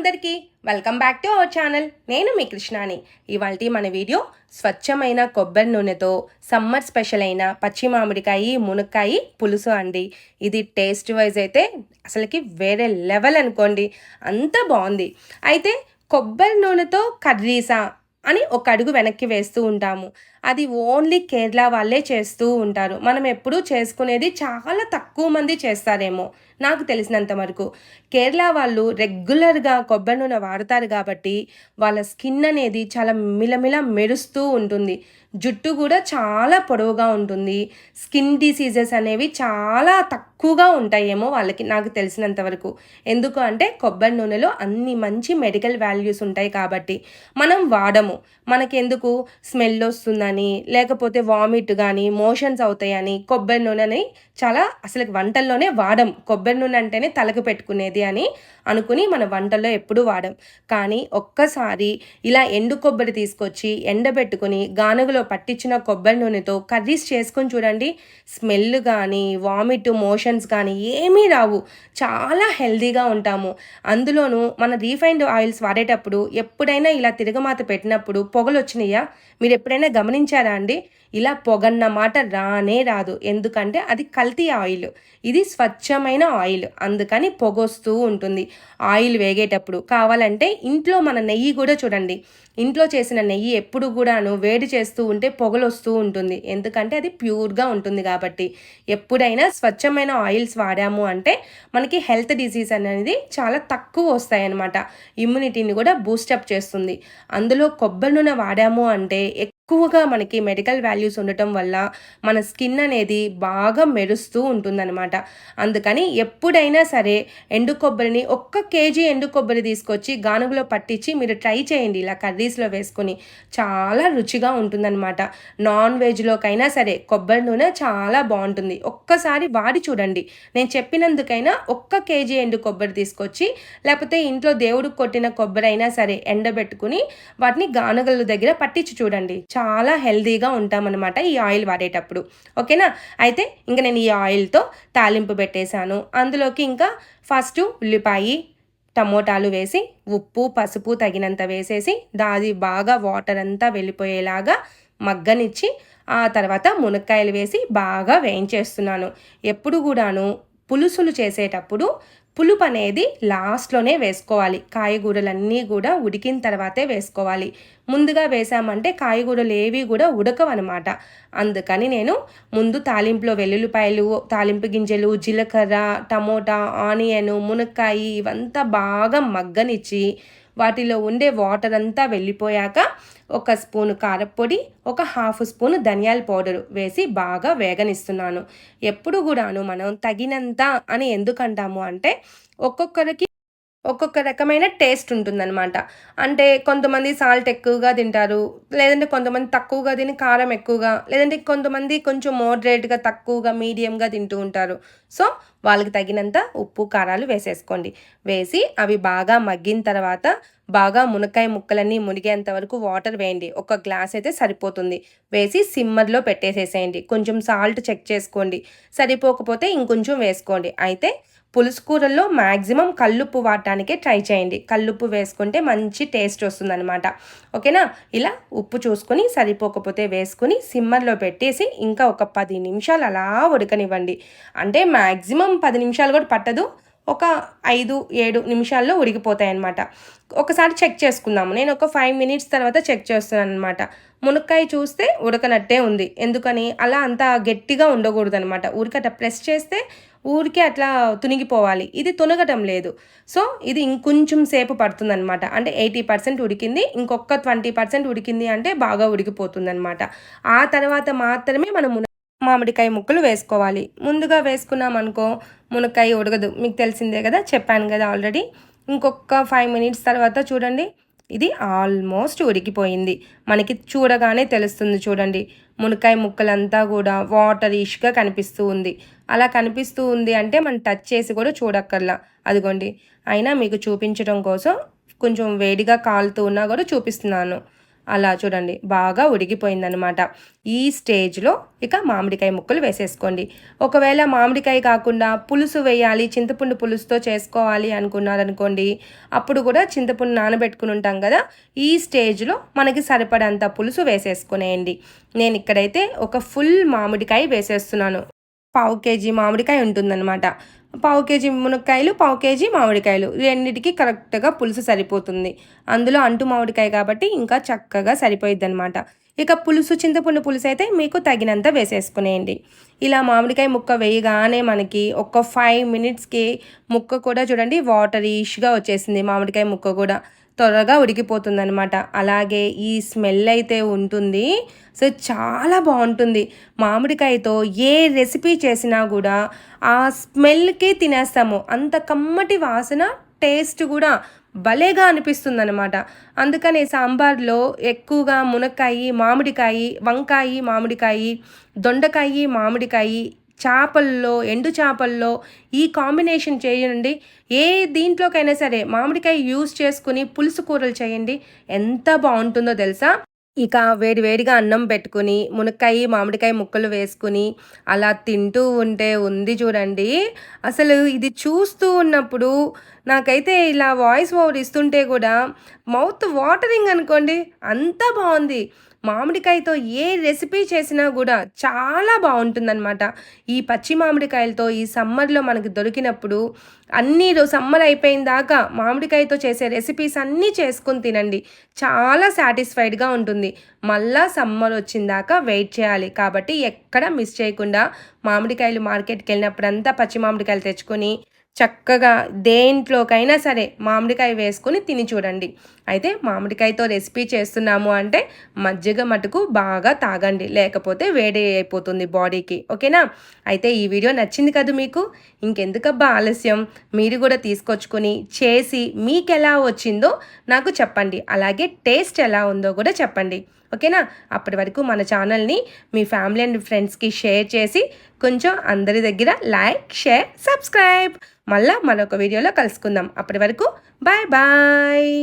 అందరికీ welcome back to our channel. నేను మీ కృష్ణాని. ఇవాళ మన వీడియో స్వచ్ఛమైన కొబ్బరి నూనెతో సమ్మర్ స్పెషల్ అయిన పచ్చి మామిడికాయ మునక్కాయ పులుసు అండి. ఇది టేస్ట్ వైజ్ అయితే అసలుకి వేరే లెవెల్ అనుకోండి. అంత బాగుంది. అయితే కొబ్బరి నూనెతో కర్రీసా అని ఒక అడుగు వెనక్కి వేస్తూ ఉంటాము. అది ఓన్లీ కేరళ వాళ్ళే చేస్తూ ఉంటారు. మనం ఎప్పుడూ చేసుకునేది చాలా తక్కువ మంది చేస్తారేమో. నాకు తెలిసినంత వరకు కేరళ వాళ్ళు రెగ్యులర్గా కొబ్బరి నూనె వాడతారు కాబట్టి వాళ్ళ స్కిన్ అనేది చాలా మిలమిల మెరుస్తూ ఉంటుంది. జుట్టు కూడా చాలా పొడవుగా ఉంటుంది. స్కిన్ డిసీజెస్ అనేవి చాలా తక్కువగా ఉంటాయేమో వాళ్ళకి నాకు తెలిసినంత వరకు. ఎందుకు అంటే కొబ్బరి నూనెలో అన్ని మంచి మెడికల్ వాల్యూస్ ఉంటాయి కాబట్టి మనం వాడము. మనకెందుకు స్మెల్ వస్తుందని లేకపోతే వామిట్ కానీ మోషన్స్ అవుతాయని కొబ్బరి నూనెని చాలా అసలు వంటల్లోనే వాడం కొబ్బరి నూనె అంటేనే తలకు పెట్టుకునేది అని అనుకుని మన వంటల్లో ఎప్పుడూ వాడం. కానీ ఒక్కసారి ఇలా ఎండు కొబ్బరి తీసుకొచ్చి ఎండబెట్టుకుని గానుగలో పట్టించిన కొబ్బరి నూనెతో కర్రీస్ చేసుకొని చూడండి స్మెల్ కానీ వామిట్ మోషన్స్ కానీ ఏమీ రావు. చాలా హెల్దీగా ఉంటాము. అందులోనూ మన రీఫైన్డ్ ఆయిల్స్ వాడేటప్పుడు ఎప్పుడైనా ఇలా తిరగమాత పెట్టినప్పుడు పొగలు వచ్చినాయా మీరు ఎప్పుడైనా గమనించారా అండి? ఇలా పొగన్న మాట రానే రాదు. ఎందుకంటే అది కల్తీ ఆయిల్. ఇది స్వచ్ఛమైన ఆయిల్. అందుకని పొగొస్తూ ఉంటుంది. ఆయిల్ వేగేటప్పుడు కావాలంటే ఇంట్లో మన నెయ్యి కూడా చూడండి. ఇంట్లో చేసిన నెయ్యి ఎప్పుడు కూడాను వేడి చేస్తూ ఉంటే పొగలు వస్తూ ఉంటుంది. ఎందుకంటే అది ప్యూర్గా ఉంటుంది కాబట్టి. ఎప్పుడైనా స్వచ్ఛమైన ఆయిల్స్ వాడాము అంటే మనకి హెల్త్ డిసీజ్ అనేది చాలా తక్కువ వస్తాయన్నమాట. ఇమ్యూనిటీని కూడా బూస్టప్ చేస్తుంది. అందులో కొబ్బరి నూనె వాడాము అంటే ఎక్కువగా మనకి మెడికల్ వాల్యూస్ ఉండటం వల్ల మన స్కిన్ అనేది బాగా మెరుస్తూ ఉంటుందన్నమాట. అందుకని ఎప్పుడైనా సరే ఎండు కొబ్బరిని ఒక్క కేజీ ఎండు కొబ్బరి తీసుకొచ్చి గానుగులో పట్టించి మీరు ట్రై చేయండి. ఇలా కర్రీస్లో వేసుకొని చాలా రుచిగా ఉంటుందన్నమాట. నాన్ వెజ్లోకైనా సరే కొబ్బరి నూనె చాలా బాగుంటుంది. ఒక్కసారి వాడి చూడండి. నేను చెప్పినందుకైనా ఒక్క కేజీ ఎండు కొబ్బరి తీసుకొచ్చి లేకపోతే ఇంట్లో దేవుడికి కొట్టిన కొబ్బరి అయినా సరే ఎండబెట్టుకుని వాటిని గానుగల దగ్గర పట్టించి చూడండి. చాలా హెల్దీగా ఉంటామన్నమాట ఈ ఆయిల్ వాడేటప్పుడు. ఓకేనా? అయితే ఇంకా నేను ఈ ఆయిల్తో తాలింపు పెట్టేశాను. అందులోకి ఇంకా ఫస్ట్ ఉల్లిపాయ టమోటాలు వేసి ఉప్పు పసుపు తగినంత వేసేసి దాది బాగా వాటర్ అంతా వెళ్ళిపోయేలాగా మగ్గనిచ్చి ఆ తర్వాత మునక్కాయలు వేసి బాగా వేయించేస్తున్నాను. ఎప్పుడు కూడాను పులుసులు చేసేటప్పుడు పులుపు అనేది లాస్ట్లోనే వేసుకోవాలి. కాయగూరలన్నీ కూడా ఉడికిన తర్వాతే వేసుకోవాలి. ముందుగా వేసామంటే కాయగూరలు ఏవి కూడా ఉడకవన్నమాట అందుకని నేను ముందు తాలింపులో వెల్లుల్లిపాయలు తాలింపు గింజలు జీలకర్ర టమోటా ఆనియన్ మునక్కాయ ఇవంతా బాగా మగ్గనిచ్చి వాటిలో ఉండే వాటర్ అంతా వెళ్ళిపోయాక ఒక స్పూను కారపొడి ఒక హాఫ్ స్పూన్ ధనియాల పౌడర్ వేసి బాగా వేగనిస్తున్నాను. ఎప్పుడు కూడాను మనం తగినంత అని ఎందుకంటాము అంటే ఒక్కొక్కరికి ఒక్కొక్క రకమైన టేస్ట్ ఉంటుందన్నమాట. అంటే కొంతమంది సాల్ట్ ఎక్కువగా తింటారు లేదంటే కొంతమంది తక్కువగా తిని కారం ఎక్కువగా లేదంటే కొంతమంది కొంచెం మోడరేట్గా తక్కువగా మీడియంగా తింటూ ఉంటారు. సో వాళ్ళకి తగినంత ఉప్పు కారాలు వేసేసుకోండి. వేసి అవి బాగా మగ్గిన తర్వాత బాగా మునక్కాయ ముక్కలన్నీ మునిగేంత వరకు వాటర్ వేయండి. ఒక గ్లాస్ అయితే సరిపోతుంది. వేసి సిమ్మర్లో పెట్టేసేసేయండి. కొంచెం సాల్ట్ చెక్ చేసుకోండి. సరిపోకపోతే ఇంకొంచెం వేసుకోండి. అయితే పులుసు కూరల్లో మ్యాక్సిమం కల్లుప్పు వాడటానికే ట్రై చేయండి. కల్లుప్పు వేసుకుంటే మంచి టేస్ట్ వస్తుందనమాట ఓకేనా? ఇలా ఉప్పు చూసుకొని సరిపోకపోతే వేసుకుని సిమ్మర్లో పెట్టేసి ఇంకా ఒక పది నిమిషాలు అలా ఉడకనివ్వండి. అంటే మ్యాక్సిమం పది నిమిషాలు కూడా పట్టదు. ఒక ఐదు ఏడు నిమిషాల్లో ఉడికిపోతాయనమాట ఒకసారి చెక్ చేసుకుందాము. నేను ఒక ఫైవ్ మినిట్స్ తర్వాత చెక్ చేస్తున్నాను అనమాట మునక్కాయ చూస్తే ఉడకనట్టే ఉంది. ఎందుకని? అలా అంత గట్టిగా ఉండకూడదు అనమాట ఊరికట ప్రెస్ చేస్తే ఊరికే అట్లా తునిగిపోవాలి. ఇది తునగటం లేదు. సో ఇది ఇంకొంచెం సేపు పడుతుందనమాట అంటే ఎయిటీ పర్సెంట్ ఉడికింది. ఇంకొక ట్వంటీ పర్సెంట్ ఉడికింది అంటే బాగా ఉడికిపోతుందనమాట ఆ తర్వాత మాత్రమే మనం మామిడికాయ ముక్కలు వేసుకోవాలి. ముందుగా వేసుకున్నాం అనుకో మునక్కాయ ఉడగదు మీకు తెలిసిందే కదా చెప్పాను కదా ఆల్రెడీ ఇంకొక ఫైవ్ మినిట్స్ తర్వాత చూడండి ఇది ఆల్మోస్ట్ ఉడికిపోయింది. మనకి చూడగానే తెలుస్తుంది చూడండి మునక్కాయ ముక్కలంతా కూడా వాటర్ ఇష్గా కనిపిస్తూ ఉంది. అలా కనిపిస్తూ ఉంది అంటే మనం టచ్ చేసి కూడా చూడక్కర్లా. అదిగోండి అయినా మీకు చూపించడం కోసం కొంచెం వేడిగా కాలుతూ ఉన్నా కూడా చూపిస్తున్నాను. అలా చూడండి బాగా ఉడికిపోయిందనమాట ఈ స్టేజ్లో ఇక మామిడికాయ ముక్కలు వేసేసుకోండి. ఒకవేళ మామిడికాయ కాకుండా పులుసు వేయాలి చింతపండు పులుసుతో చేసుకోవాలి అనుకున్నారనుకోండి అప్పుడు కూడా చింతపండు నానబెట్టుకుని ఉంటాం కదా ఈ స్టేజ్లో మనకి సరిపడంత పులుసు వేసేసుకునేయండి. నేను ఇక్కడైతే ఒక ఫుల్ మామిడికాయ వేసేస్తున్నాను. పావు కేజీ మామిడికాయ ఉంటుందన్నమాట. పావు కేజీ మునక్కాయలు పావు కేజీ మామిడికాయలు. రెండింటికి కరెక్ట్గా పులుసు సరిపోతుంది. అందులో అంటు మామిడికాయ కాబట్టి ఇంకా చక్కగా సరిపోయిద్ది అనమాట ఇక పులుసు చింతపండు పులుసు అయితే మీకు తగినంత వేసేసుకునేయండి. ఇలా మామిడికాయ ముక్క వేయగానే మనకి ఒక ఫైవ్ మినిట్స్కి ముక్క కూడా చూడండి వాటరీష్గా వచ్చేసింది మామిడికాయ ముక్క కూడా. త్వరగా ఉడికిపోతుంది అనమాట అలాగే ఈ స్మెల్ అయితే ఉంటుంది. సో చాలా బాగుంటుంది. మామిడికాయతో ఏ రెసిపీ చేసినా కూడా ఆ స్మెల్కే తినేస్తాము. అంత కమ్మటి వాసన టేస్ట్ కూడా భలేగా అనిపిస్తుంది అనమాట అందుకనే సాంబార్లో ఎక్కువగా మునక్కాయి మామిడికాయి వంకాయి మామిడికాయి దొండకాయి మామిడికాయి చేపల్లో ఎండు చేపల్లో ఈ కాంబినేషన్ చేయండి. ఏ దీంట్లోకైనా సరే మామిడికాయ యూస్ చేసుకుని పులుసు కూరలు చేయండి. ఎంత బాగుంటుందో తెలుసా? ఇక వేడి వేడిగా అన్నం పెట్టుకుని మునక్కాయ మామిడికాయ ముక్కలు వేసుకుని అలా తింటూ ఉంటే ఉంది చూడండి. అసలు ఇది చూస్తూ ఉన్నప్పుడు నాకైతే ఇలా వాయిస్ ఓవర్ ఇస్తుంటే కూడా మౌత్ వాటరింగ్ అనుకోండి. అంత బాగుంది. మామిడికాయతో ఏ రెసిపీ చేసినా కూడా చాలా బాగుంటుందన్నమాట. ఈ పచ్చి మామిడికాయలతో ఈ సమ్మర్లో మనకు దొరికినప్పుడు అన్నీ సమ్మర్ అయిపోయిన దాకా మామిడికాయతో చేసే రెసిపీస్ అన్నీ చేసుకుని తినండి. చాలా సాటిస్ఫైడ్గా ఉంటుంది. మళ్ళా సమ్మర్ వచ్చిందాక వెయిట్ చేయాలి. కాబట్టి ఎక్కడ మిస్ చేయకుండా మామిడికాయలు మార్కెట్కి వెళ్ళినప్పుడంతా పచ్చి మామిడికాయలు తెచ్చుకొని చక్కగా దేంట్లోకైనా సరే మామిడికాయ వేసుకొని తిని చూడండి. అయితే మామిడికాయతో రెసిపీ చేస్తున్నాము అంటే మజ్జిగ మటుకు బాగా తాగండి. లేకపోతే వేడి అయిపోతుంది బాడీకి. ఓకేనా? అయితే ఈ వీడియో నచ్చింది కదా మీకు? ఇంకెందుకబ్బా ఆలస్యం? మీరు కూడా తీసుకొచ్చుకొని చేసి మీకు ఎలా వచ్చిందో నాకు చెప్పండి. అలాగే టేస్ట్ ఎలా ఉందో కూడా చెప్పండి. ఓకేనా? అప్పటి వరకు మన ఛానల్ని మీ ఫ్యామిలీ అండ్ ఫ్రెండ్స్కి షేర్ చేసి కొంచెం అందరి దగ్గర లైక్ షేర్ సబ్స్క్రైబ్. మళ్ళీ మరొక వీడియోలో కలుసుకుందాం. అప్పటి వరకు బాయ్ బాయ్.